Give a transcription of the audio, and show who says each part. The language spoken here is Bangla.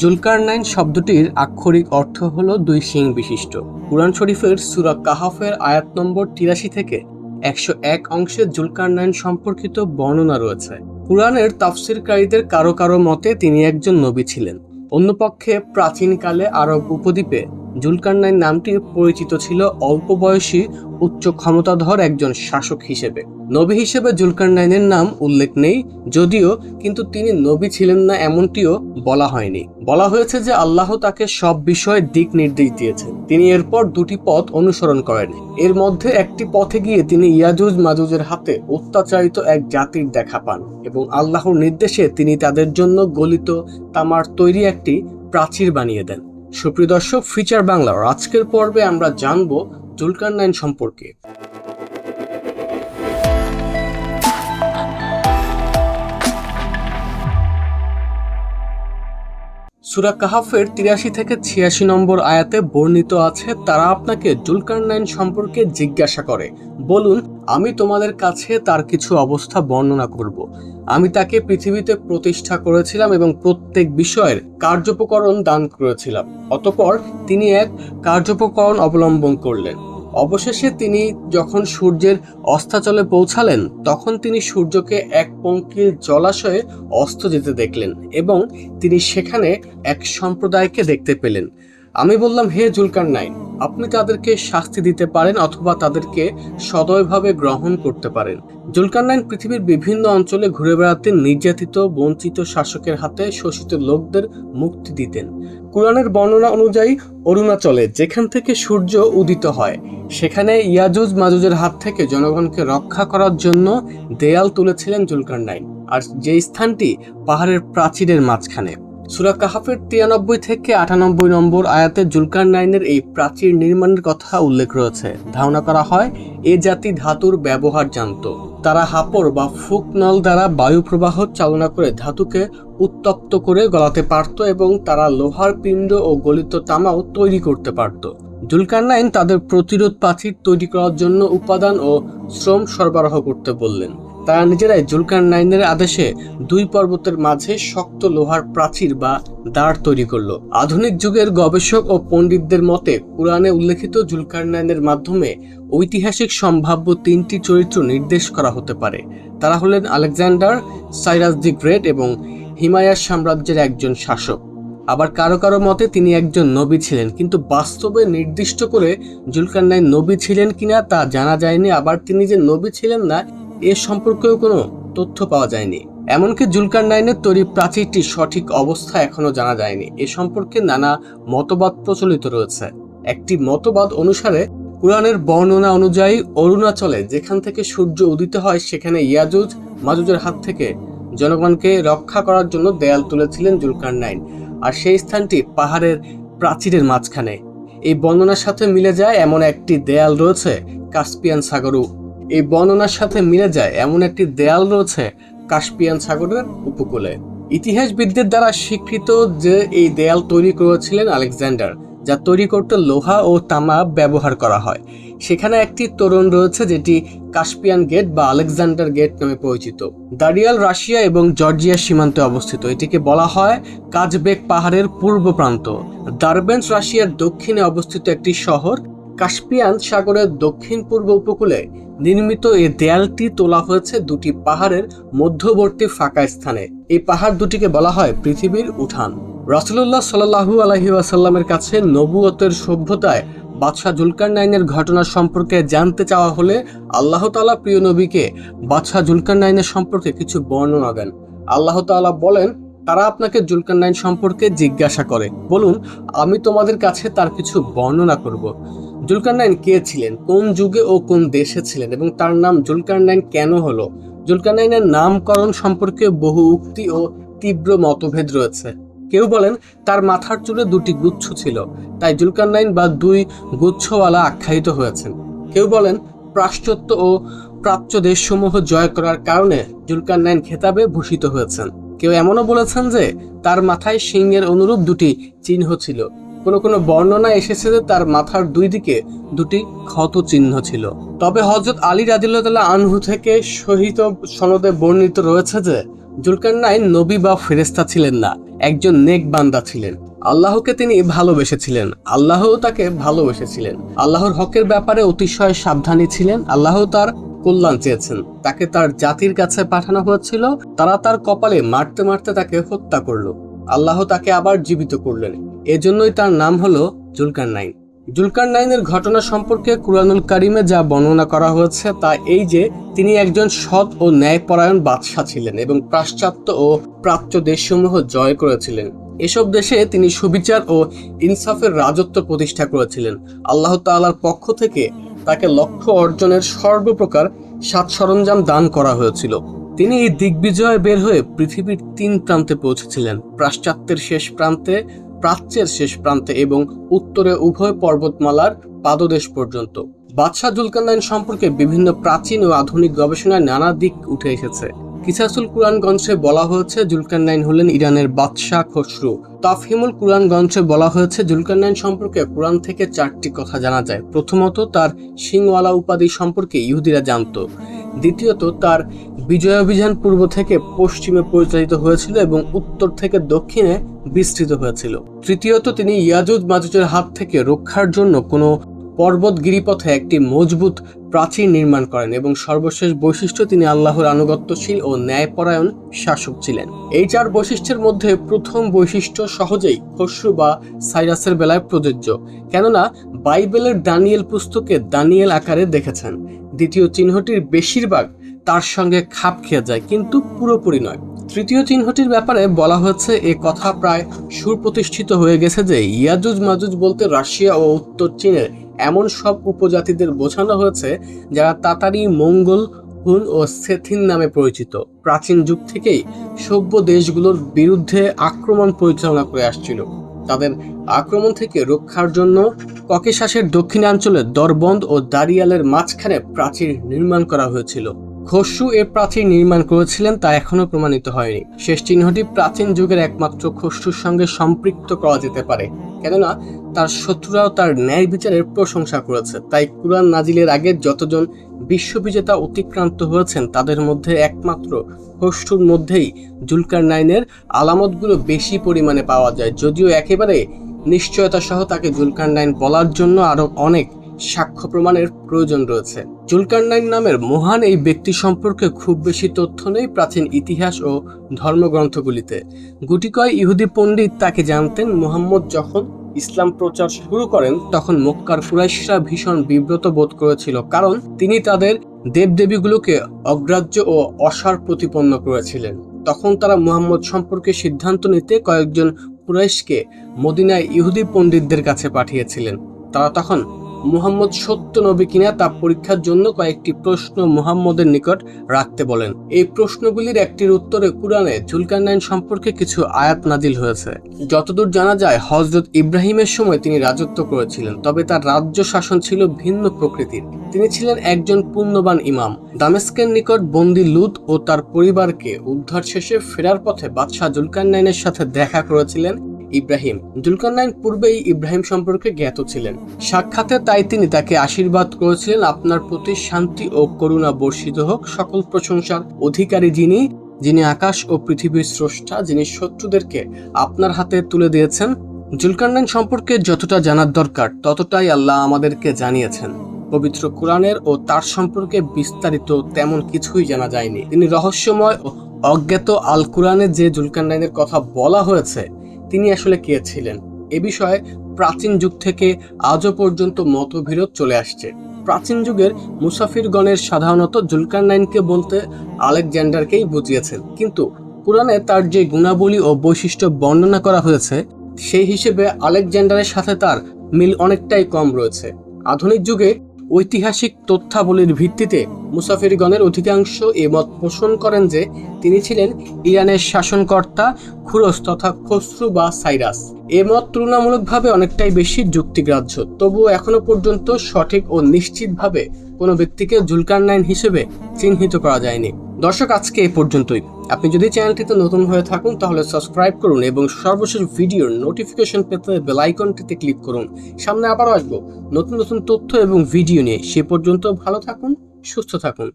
Speaker 1: জুলকারনাইন শব্দটির আক্ষরিক অর্থ হল দুই শিং বিশিষ্ট কুরআন শরীফের সুরা কাহাফের আয়াত নম্বর তিরাশি থেকে একশো এক অংশে জুলকারনাইন সম্পর্কিত বর্ণনা রয়েছে কুরআনের তাফসিরকারীদের কারো কারো মতে তিনি একজন নবী ছিলেন অন্যপক্ষে প্রাচীনকালে আরব উপদ্বীপে জুলকারনাইন নামটি পরিচিত ছিল অল্প বয়সী উচ্চ ক্ষমতাধর একজন শাসক হিসেবে নবী হিসেবে নাইনের নাম উল্লেখ নেই যদিও কিন্তু তিনি নবী ছিলেন না এমনটিও বলা হয়নি বলা হয়েছে যে আল্লাহ তাকে সব বিষয়ে দিক নির্দেশ দিয়েছেন তিনি এরপর দুটি পথ অনুসরণ করেন এর মধ্যে একটি পথে গিয়ে তিনি ইয়াজুজ মাজুজের হাতে অত্যাচারিত এক জাতির দেখা পান এবং আল্লাহর নির্দেশে তিনি তাদের জন্য গলিত তামার তৈরি একটি প্রাচীর বানিয়ে দেন সুপ্রিয় দর্শক ফিচার বাংলার আজকের পর্বে আমরা জানব জুলকার নাইন সম্পর্কে
Speaker 2: সুরা কাহাফের তিরাশি থেকে ছিয়াশি নম্বর আয়াতে বর্ণিত আছে তারা আপনাকে নাইন সম্পর্কে জিজ্ঞাসা করে বলুন আমি তোমাদের কাছে তার কিছু অবস্থা বর্ণনা করব আমি তাকে পৃথিবীতে প্রতিষ্ঠা করেছিলাম এবং প্রত্যেক বিষয়ের কার্যোপকরণ দান করেছিলাম অতপর তিনি এক কার্যোপকরণ অবলম্বন করলেন অবশেষে তিনি যখন সূর্যের অস্তাচলে পৌঁছালেন তখন তিনি সূর্যকে এক পঙ্কির জলাশয়ে অস্ত যেতে দেখলেন এবং তিনি সেখানে এক সম্প্রদায়কে দেখতে পেলেন আমি বললাম হে জুলকার নাইন আপনি তাদেরকে শাস্তি দিতে পারেন অথবা তাদেরকে সদয়ভাবে গ্রহণ করতে পারেন জুলকারনাইন পৃথিবীর বিভিন্ন অঞ্চলে ঘুরে বেড়াতে নির্যাতিত বঞ্চিত শাসকের হাতে শোষিত লোকদের মুক্তি দিতেন কোরআনের বর্ণনা অনুযায়ী অরুণাচলে যেখান থেকে সূর্য উদিত হয় সেখানে ইয়াজুজ মাজুজের হাত থেকে জনগণকে রক্ষা করার জন্য দেয়াল তুলেছিলেন জুলকারনাইন আর যে স্থানটি পাহাড়ের প্রাচীরের মাঝখানে সুরা কাহাফের তিরানব্বই থেকে আটানব্বই নম্বর আয়াতে জুলকার নাইনের এই প্রাচীর নির্মাণের কথা উল্লেখ রয়েছে ধারণা করা হয় এ জাতি ধাতুর ব্যবহার জানত তারা হাপড় বা ফুক নল দ্বারা বায়ু প্রবাহ চালনা করে ধাতুকে উত্তপ্ত করে গলাতে পারত এবং তারা লোহার পিণ্ড ও গলিত তামাও তৈরি করতে পারত জুলকারনাইন তাদের প্রতিরোধ প্রাচীর তৈরি করার জন্য উপাদান ও শ্রম সরবরাহ করতে বললেন তারা নিজেরাই জুলকার নাইনের আদেশে দুই পর্বতের মাঝে শক্ত লোহার প্রাচীর বা দাঁড় তৈরি করল আধুনিক যুগের গবেষক ও পণ্ডিতদের মতে পুরাণে উল্লেখিত জুলকার নাইনের মাধ্যমে ঐতিহাসিক সম্ভাব্য তিনটি চরিত্র নির্দেশ করা হতে পারে তারা হলেন আলেকজান্ডার সাইরাস দি গ্রেট এবং হিমায়ার সাম্রাজ্যের একজন শাসক আবার কারো কারো মতে তিনি একজন নবী ছিলেন কিন্তু বাস্তবে নির্দিষ্ট করে জুলকান্নাই নবী ছিলেন কিনা তা জানা যায়নি আবার তিনি যে নবী ছিলেন না এ সম্পর্কেও কোনো তথ্য পাওয়া যায়নি এমনকি জুলকার নাইনের তৈরি প্রাচীরটির সঠিক অবস্থা এখনও জানা যায়নি এ সম্পর্কে নানা মতবাদ প্রচলিত রয়েছে একটি মতবাদ অনুসারে কোরআনের বর্ণনা অনুযায়ী অরুণাচলে যেখান থেকে সূর্য উদিত হয় সেখানে ইয়াজুজ মাজুজের হাত থেকে জনগণকে রক্ষা করার জন্য দেয়াল তুলেছিলেন জুলকার নাইন আর সেই স্থানটি পাহাড়ের প্রাচীরের মাঝখানে এই বর্ণনার সাথে মিলে যায় এমন একটি দেয়াল রয়েছে কাস্পিয়ান সাগরু এই বর্ণনার সাথে মিলে যায় এমন একটি দেয়াল রয়েছে কাস্পিয়ান সাগরের উপকূলে ইতিহাসবিদদের দ্বারা স্বীকৃত যে এই দেয়াল তৈরি করেছিলেন আলেকজান্ডার যা তৈরি করতে লোহা ও তামা ব্যবহার করা হয় সেখানে একটি তরুণ রয়েছে যেটি কাস্পিয়ান গেট বা আলেকজান্ডার গেট নামে পরিচিত দারিয়াল রাশিয়া এবং জর্জিয়া সীমান্তে অবস্থিত এটিকে বলা হয় কাজবেক পাহাড়ের পূর্ব প্রান্ত দারবেন্স রাশিয়ার দক্ষিণে অবস্থিত একটি শহর কাস্পিয়ান সাগরের দক্ষিণ পূর্ব উপকূলে নির্মিত এই দেয়ালটি তোলা হয়েছে দুটি পাহাড়ের মধ্যবর্তী ফাঁকা স্থানে এই পাহাড় দুটিকে বলা হয় পৃথিবীর উঠান রাসুলুল্লাহ সাল্লাহু আলহি আসাল্লামের কাছে নবুয়তের সভ্যতায় বাদশাহ জুলকার নাইনের ঘটনা সম্পর্কে জানতে চাওয়া হলে আল্লাহ তালা প্রিয় নবীকে বাদশাহ জুলকার নাইনের সম্পর্কে কিছু বর্ণনা দেন আল্লাহ তালা বলেন তারা আপনাকে নাইন সম্পর্কে জিজ্ঞাসা করে বলুন আমি তোমাদের কাছে তার কিছু বর্ণনা করব নাইন কে ছিলেন কোন যুগে ও কোন দেশে ছিলেন এবং তার নাম নাইন কেন হলো নাইনের নামকরণ সম্পর্কে বহু উক্তি ও তীব্র মতভেদ রয়েছে কেউ বলেন তার মাথার চুলে দুটি গুচ্ছ ছিল তাই নাইন বা দুই গুচ্ছওয়ালা আখ্যায়িত হয়েছেন কেউ বলেন প্রাশ্চাত্য ও প্রাচ্য দেশসমূহ জয় করার কারণে নাইন খেতাবে ভূষিত হয়েছেন কেউ এমনও বলেছেন যে তার মাথায় সিংহের অনুরূপ দুটি চিহ্ন ছিল কোনো কোনো বর্ণনা এসেছে যে তার মাথার দুই দিকে দুটি ক্ষত চিহ্ন ছিল তবে হজরত আলী রাজিল্লাহ আনহু থেকে সহিত সনদে বর্ণিত রয়েছে যে জুলকার নবী বা ফেরেস্তা ছিলেন না একজন নেক বান্দা ছিলেন আল্লাহকে তিনি ভালোবেসেছিলেন আল্লাহও তাকে ভালোবেসেছিলেন আল্লাহর হকের ব্যাপারে অতিশয় সাবধানী ছিলেন আল্লাহ তার কল্যাণ চেয়েছেন তাকে তার জাতির কাছে পাঠানো হয়েছিল তারা তার কপালে মারতে মারতে তাকে হত্যা করলো আল্লাহ তাকে আবার জীবিত করলেন এজন্যই তার নাম হলো জুলকার নাইন জুলকার নাইনের ঘটনা সম্পর্কে কুরানুল কারিমে যা বর্ণনা করা হয়েছে তা এই যে তিনি একজন সৎ ও ন্যায়পরায়ণ বাদশাহ ছিলেন এবং পাশ্চাত্য ও প্রাচ্য দেশসমূহ জয় করেছিলেন এসব দেশে তিনি সুবিচার ও ইনসাফের রাজত্ব প্রতিষ্ঠা করেছিলেন আল্লাহ তাল্লার পক্ষ থেকে তাকে লক্ষ্য অর্জনের সর্বপ্রকার সাত সরঞ্জাম দান করা হয়েছিল তিনি এই দিগ্বিজয়ে বের হয়ে পৃথিবীর তিন প্রান্তে পৌঁছেছিলেন পাশ্চাত্যের শেষ প্রান্তে প্রাচ্যের শেষ প্রান্তে এবং উত্তরে উভয় পর্বতমালার পাদদেশ পর্যন্ত বাদশাহ জুলকান্দাইন সম্পর্কে বিভিন্ন প্রাচীন ও আধুনিক গবেষণায় নানা দিক উঠে এসেছে কিসাসুল কুরানগঞ্জে বলা হয়েছে নাইন হলেন ইরানের বাদশাহ খসরু তাফহিমুল কুরআনগঞ্জে বলা হয়েছে নাইন সম্পর্কে কোরআন থেকে চারটি কথা জানা যায় প্রথমত তার সিংওয়ালা উপাধি সম্পর্কে ইহুদিরা জানত দ্বিতীয়ত তার বিজয় অভিযান পূর্ব থেকে পশ্চিমে পরিচালিত হয়েছিল এবং উত্তর থেকে দক্ষিণে বিস্তৃত হয়েছিল তৃতীয়ত তিনি ইয়াজুদ মাজুজের হাত থেকে রক্ষার জন্য কোনো পর্বত গিরিপথে একটি মজবুত প্রাচীর নির্মাণ করেন এবং সর্বশেষ বৈশিষ্ট্য তিনি আল্লাহর আনুগত্যশীল ও ন্যায়পরায়ণ শাসক ছিলেন এই চার বৈশিষ্ট্যের মধ্যে প্রথম বৈশিষ্ট্য সহজেই খসরু বা সাইরাসের বেলায় প্রযোজ্য কেননা বাইবেলের দানিয়েল পুস্তকে দানিয়েল আকারে দেখেছেন দ্বিতীয় চিহ্নটির বেশিরভাগ তার সঙ্গে খাপ খেয়ে যায় কিন্তু পুরোপুরি নয় তৃতীয় চিহ্নটির ব্যাপারে বলা হয়েছে এ কথা প্রায় সুপ্রতিষ্ঠিত হয়ে গেছে যে ইয়াজুজ মাজুজ বলতে রাশিয়া ও উত্তর চীনের এমন সব উপজাতিদের বোঝানো হয়েছে যারা তাতারি মঙ্গল হুন ও সেথিন নামে পরিচিত প্রাচীন যুগ থেকেই সভ্য দেশগুলোর বিরুদ্ধে আক্রমণ পরিচালনা করে আসছিল তাদের আক্রমণ থেকে রক্ষার জন্য ককেশাসের দক্ষিণাঞ্চলে দরবন্দ ও দারিয়ালের মাঝখানে প্রাচীর নির্মাণ করা হয়েছিল খসু এ প্রাচীর নির্মাণ করেছিলেন তা এখনও প্রমাণিত হয়নি শেষ চিহ্নটি প্রাচীন যুগের একমাত্র খসুর সঙ্গে সম্পৃক্ত করা যেতে পারে কেননা তার শত্রুরাও তার ন্যায় বিচারের প্রশংসা করেছে তাই কুরআন নাজিলের আগে যতজন বিশ্ববিজেতা অতিক্রান্ত হয়েছেন তাদের মধ্যে একমাত্র খসুর মধ্যেই জুলকার নাইনের আলামতগুলো বেশি পরিমাণে পাওয়া যায় যদিও একেবারে নিশ্চয়তা সহ তাকে জুলকার নাইন বলার জন্য আরও অনেক সাক্ষ্য প্রমাণের প্রয়োজন রয়েছে জুলকারনাইন নামের মহান এই ব্যক্তি সম্পর্কে খুব বেশি তথ্য নেই প্রাচীন ইতিহাস ও ধর্মগ্রন্থগুলিতে গুটিকয় ইহুদি পণ্ডিত তাকে জানতেন মোহাম্মদ যখন ইসলাম প্রচার শুরু করেন তখন মক্কার কুরাইশরা ভীষণ বিব্রত বোধ করেছিল কারণ তিনি তাদের দেবদেবীগুলোকে অগ্রাহ্য ও অসার প্রতিপন্ন করেছিলেন তখন তারা মুহাম্মদ সম্পর্কে সিদ্ধান্ত নিতে কয়েকজন কুরাইশকে মদিনায় ইহুদি পণ্ডিতদের কাছে পাঠিয়েছিলেন তারা তখন মুহাম্মদ সত্য নবী কিনা তা পরীক্ষার জন্য কয়েকটি প্রশ্ন মুহাম্মদের নিকট রাখতে বলেন এই প্রশ্নগুলির একটির উত্তরে কুরআনে জুলকান্নাইন সম্পর্কে কিছু আয়াত নাদিল হয়েছে যতদূর জানা যায় হজরত ইব্রাহিমের সময় তিনি রাজত্ব করেছিলেন তবে তার রাজ্য শাসন ছিল ভিন্ন প্রকৃতির তিনি ছিলেন একজন পুণ্যবান ইমাম দামেস্কের নিকট বন্দি লুত ও তার পরিবারকে উদ্ধার শেষে ফেরার পথে বাদশাহ জুলকান্নাইনের সাথে দেখা করেছিলেন ইব্রাহিম জুলকারনাইন পূর্বেই ইব্রাহিম সম্পর্কে জ্ঞাত ছিলেন সাক্ষাতে তাই তিনি তাকে আশীর্বাদ করেছিলেন আপনার প্রতি শান্তি ও করুণা বর্ষিত হোক সকল প্রশংসার অধিকারী যিনি যিনি আকাশ ও পৃথিবীর স্রষ্টা যিনি শত্রুদেরকে আপনার হাতে তুলে দিয়েছেন জুলকারনাইন সম্পর্কে যতটা জানার দরকার ততটাই আল্লাহ আমাদেরকে জানিয়েছেন পবিত্র কোরআনের ও তার সম্পর্কে বিস্তারিত তেমন কিছুই জানা যায়নি তিনি রহস্যময় ও অজ্ঞাত আল কোরআনে যে জুলকারনাইনের কথা বলা হয়েছে তিনি আসলে কে ছিলেন এ বিষয়ে প্রাচীন যুগ থেকে আজও পর্যন্ত মতবিরোধ চলে আসছে প্রাচীন যুগের মুসাফিরগণের সাধারণত নাইনকে বলতে আলেকজান্ডারকেই বুঝিয়েছেন কিন্তু পুরাণে তার যে গুণাবলী ও বৈশিষ্ট্য বর্ণনা করা হয়েছে সেই হিসেবে আলেকজান্ডারের সাথে তার মিল অনেকটাই কম রয়েছে আধুনিক যুগে ঐতিহাসিক তথ্যাবলীর ভিত্তিতে মুসাফিরগণের অধিকাংশ এ মত পোষণ করেন যে তিনি ছিলেন ইরানের শাসনকর্তা খুরস তথা খসরু বা সাইরাস এ মত তুলনামূলকভাবে অনেকটাই বেশি যুক্তিগ্রাহ্য তবুও এখনও পর্যন্ত সঠিক ও নিশ্চিতভাবে কোনো ব্যক্তিকে জুলকার নাইন হিসেবে চিহ্নিত করা যায়নি দর্শক আজকে এ পর্যন্তই আপনি যদি চ্যানেলটিতে নতুন হয়ে থাকুন তাহলে সাবস্ক্রাইব করুন এবং সর্বশেষ ভিডিওর নোটিফিকেশন পেতে বেলাইকনটিতে ক্লিক করুন সামনে আবারও আসবো নতুন নতুন তথ্য এবং ভিডিও নিয়ে সে পর্যন্ত ভালো থাকুন সুস্থ থাকুন